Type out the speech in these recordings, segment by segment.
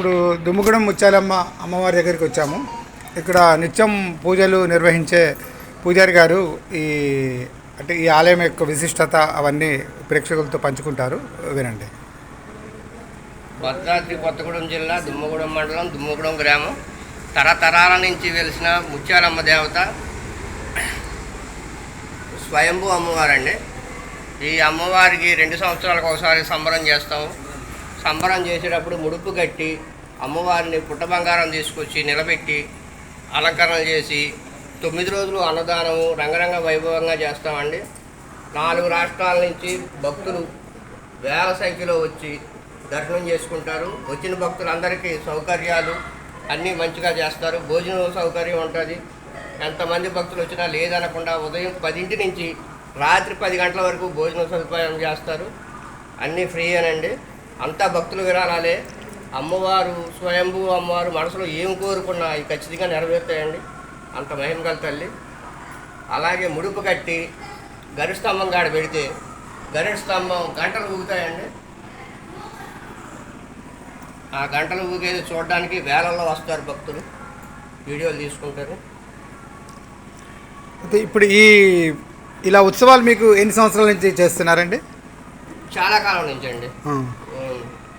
ఇప్పుడు దుమ్ముగూడెం ముత్యాలమ్మ అమ్మవారి దగ్గరికి వచ్చాము. ఇక్కడ నిత్యం పూజలు నిర్వహించే పూజారి గారు ఈ అంటే ఈ ఆలయం యొక్క విశిష్టత అవన్నీ ప్రేక్షకులతో పంచుకుంటారు. వినండి. భద్రాద్రి కొత్తగూడెం జిల్లా దుమ్మగూడెం మండలం దుమ్మగూడెం గ్రామం. తరతరాల నుంచి వెలిసిన ముత్యాలమ్మ దేవత స్వయంభూ అమ్మవారండి. ఈ అమ్మవారికి రెండు సంవత్సరాలకు ఒకసారి సంబరం చేస్తాము. సంబరం చేసేటప్పుడు ముడుపు కట్టి అమ్మవారిని పుట్ట బంగారం తీసుకొచ్చి నిలబెట్టి అలంకరణ చేసి తొమ్మిది రోజులు అన్నదానము రంగరంగ వైభవంగా చేస్తామండి. నాలుగు రాష్ట్రాల నుంచి భక్తులు వేల సంఖ్యలో వచ్చి దర్శనం చేసుకుంటారు. వచ్చిన భక్తులందరికీ సౌకర్యాలు అన్నీ మంచిగా చేస్తారు. భోజనం సౌకర్యం ఉంటుంది. ఎంతమంది భక్తులు వచ్చినా లేదనకుండా ఉదయం పదింటి నుంచి రాత్రి పది గంటల వరకు భోజనం సదుపాయం చేస్తారు. అన్నీ ఫ్రీ అనండి అంతా భక్తులు విరాళాలే అమ్మవారు స్వయంభూ అమ్మవారు మనసులో ఏం కోరుకున్నా అవి ఖచ్చితంగా నెరవేరుతాయండి. అంత మహిమ గల తల్లి. అలాగే ముడుపు కట్టి గరుడ స్తంభం కాడ పెడితే గరుడ స్తంభం గంటలు ఊగుతాయండి. ఆ గంటలు ఊగేది చూడడానికి వేలల్లో వస్తారు భక్తులు. వీడియోలు తీసుకుంటారు. అయితే ఇప్పుడు ఈ ఇలా ఉత్సవాలు మీకు ఎన్ని సంవత్సరాల నుంచి చేస్తున్నారండి? చాలా కాలం నుంచి అండి.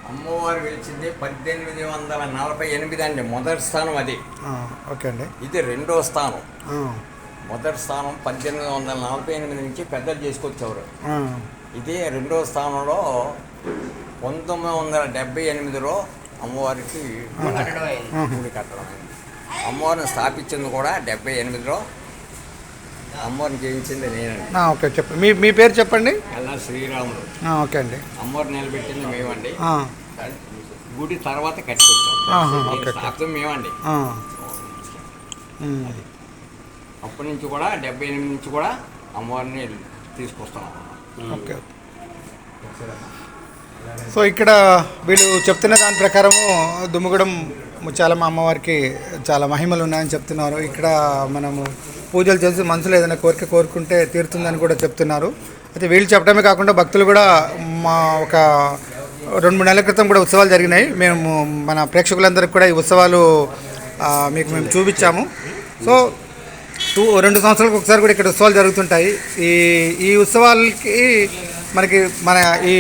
అమ్మవారు వెలిచింది పద్దెనిమిది వందల నలభై ఎనిమిది అండి మొదటి స్థానం అది. ఆ, ఓకే అండి. ఇది రెండో స్థానం. ఆ, మొదటి స్థానం పద్దెనిమిది వందల నలభై ఎనిమిది నుంచి పెద్దలు చేసుకొచ్చేవారు. ఆ, ఇది రెండో స్థానంలో పంతొమ్మిది వందల డెబ్బై ఎనిమిదిలో అమ్మవారికి కట్టడం అయింది. గుడి కట్టడం అయింది. అమ్మవారిని స్థాపించింది కూడా డెబ్బై ఎనిమిదిలో. అమ్మవారిని చేయించింది నేనండి. ఆ, ఓకే చెప్పండి. మీ మీ పేరు చెప్పండి? అలా శ్రీరాముడు. ఆ, ఓకే అండి. అమ్మవారిని నిలబెట్టింది మేమండి. ఆ, గుడి తర్వాత కట్టుకొచ్చాం. మేమండి. అప్పటి నుంచి కూడా డెబ్బై ఎనిమిది నుంచి కూడా అమ్మవారిని తీసుకొస్తున్నాం ఓకే. సో ఇక్కడ వీళ్ళు చెప్తున్న దాని ప్రకారము దుమ్ముగూడెం ముత్యాలమ్మ అమ్మవారికి చాలా మహిమలు ఉన్నాయని చెప్తున్నారు. ఇక్కడ మనము పూజలు చేసి మనసులో ఏదైనా కోరిక కోరుకుంటే తీరుతుందని కూడా చెప్తున్నారు. అయితే వీళ్ళు చెప్పడమే కాకుండా భక్తులు కూడా మా ఒక రెండు మూడు నెలల క్రితం కూడా ఉత్సవాలు జరిగినాయి. మేము మన ప్రేక్షకులందరికీ కూడా ఈ ఉత్సవాలు మీకు మేము చూపించాము. సో టూ రెండు సంవత్సరాలకు ఒకసారి కూడా ఇక్కడ ఉత్సవాలు జరుగుతుంటాయి. ఈ ఈ ఉత్సవాలకి మనకి మన ఈ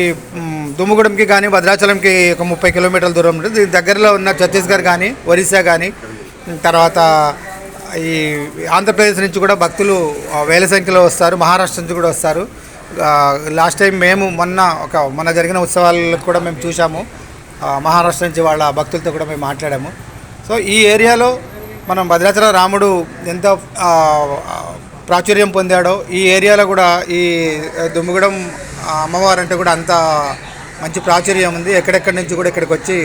దుమ్ముగూడెంకి కానీ భద్రాచలంకి ఒక ముప్పై కిలోమీటర్ల దూరం ఉంటుంది. దీని దగ్గరలో ఉన్న ఛత్తీస్గఢ్ కానీ ఒరిస్సా కానీ తర్వాత ఈ ఆంధ్రప్రదేశ్ నుంచి కూడా భక్తులు వేల సంఖ్యలో వస్తారు మహారాష్ట్ర నుంచి కూడా వస్తారు. లాస్ట్ టైం మేము మొన్న ఒక మొన్న జరిగిన ఉత్సవాలకు కూడా మేము చూసాము మహారాష్ట్ర నుంచి వాళ్ళ భక్తులతో కూడా మేము మాట్లాడాము. సో ఈ ఏరియాలో మనం భద్రాచల రాముడు ఎంత ప్రాచుర్యం పొందాడో ఈ ఏరియాలో కూడా ఈ దుమ్ముగడం అమ్మవారు అంటే కూడా అంత మంచి ప్రాచుర్యం ఉంది. ఎక్కడెక్కడి నుంచి కూడా ఇక్కడికి వచ్చి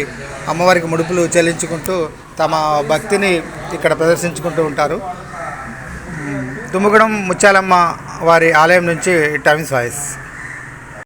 అమ్మవారికి ముడుపులు చెల్లించుకుంటూ తమ భక్తిని ఇక్కడ ప్రదర్శించుకుంటూ ఉంటారు. మ్, దుమ్ముగూడెం ముత్యాలమ్మ వారి ఆలయం నుంచి టైమ్స్ వాయిస్.